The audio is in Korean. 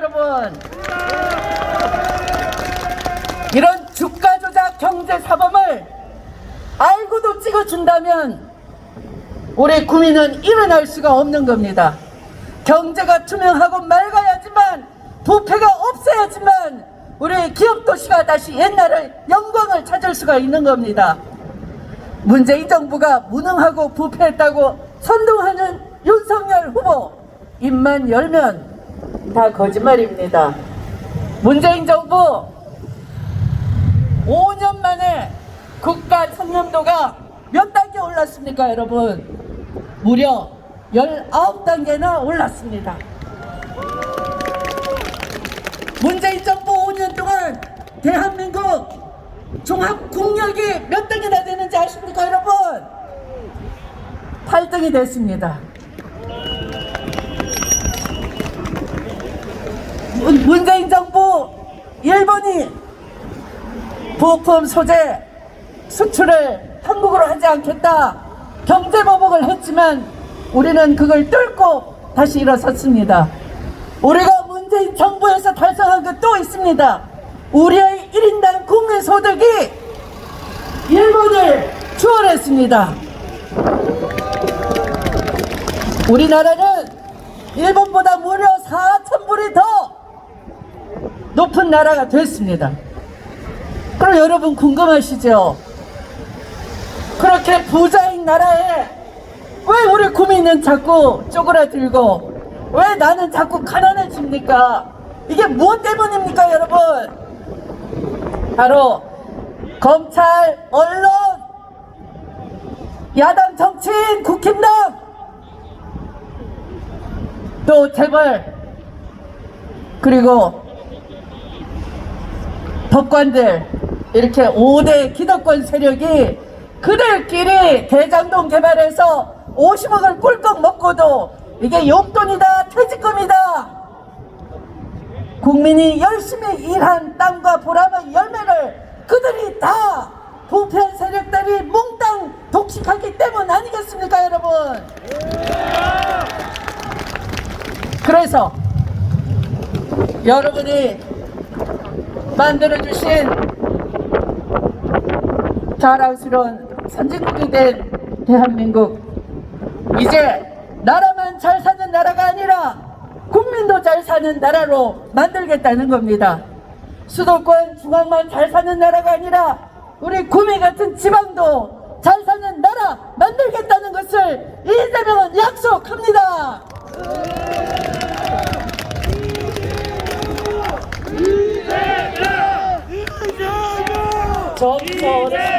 여러분? 이런 주가 조작 경제 사범을 알고도 찍어준다면 우리 국민은 일어날 수가 없는 겁니다. 경제가 투명하고 맑아야지만 부패가 없어야지만 우리 기업 도시가 다시 옛날의 영광을 찾을 수가 있는 겁니다. 문재인 정부가 무능하고 부패했다고 선동하는 윤석열 후보 입만 열면 다 거짓말입니다. 문재인 정부 5년 만에 국가 청렴도가 몇 단계 올랐습니까, 여러분? 무려 19단계나 올랐습니다. 문재인 정부 5년 동안 대한민국 종합 국력이 몇 등이나 되는지 아십니까, 여러분? 8등이 됐습니다. 문- 문재인 정부 일본이 부품 소재 수출을 한국으로 하지 않겠다 경제 보복을 했지만 우리는 그걸 뚫고 다시 일어섰습니다. 우리가 문재인 정부에서 달성한 것또 있습니다. 우리의 1인당 국민 소득이 일본을 추월했습니다. 우리나라는 일본보다 무려 높은 나라가 됐습니다. 그럼 여러분 궁금하시죠? 그렇게 부자인 나라에 왜 우리 국민은 자꾸 쪼그라들고 왜 나는 자꾸 가난해집니까? 이게 무엇 때문입니까, 여러분? 바로 검찰, 언론, 야당 정치인, 국힘당, 또 재벌, 그리고 법관들 이렇게 5대 기득권 세력이 그들끼리 대장동 개발해서 50억을 꿀꺽 먹고도 이게 용돈이다 퇴직금이다. 국민이 열심히 일한 땅과 보람의 열매를 그들이 다 부패 세력들이 몽땅 독식하기 때문 아니겠습니까 여러분? 그래서 여러분이 만들어주신 자랑스러운 선진국이 된 대한민국. 이제 나라만 잘 사는 나라가 아니라 국민도 잘 사는 나라로 만들겠다는 겁니다. 수도권 중앙만 잘 사는 나라가 아니라 우리 구미 같은 지방도 잘 사는 나라 만들겠다는 것을 이재명은 약속합니다 저기서 어르신이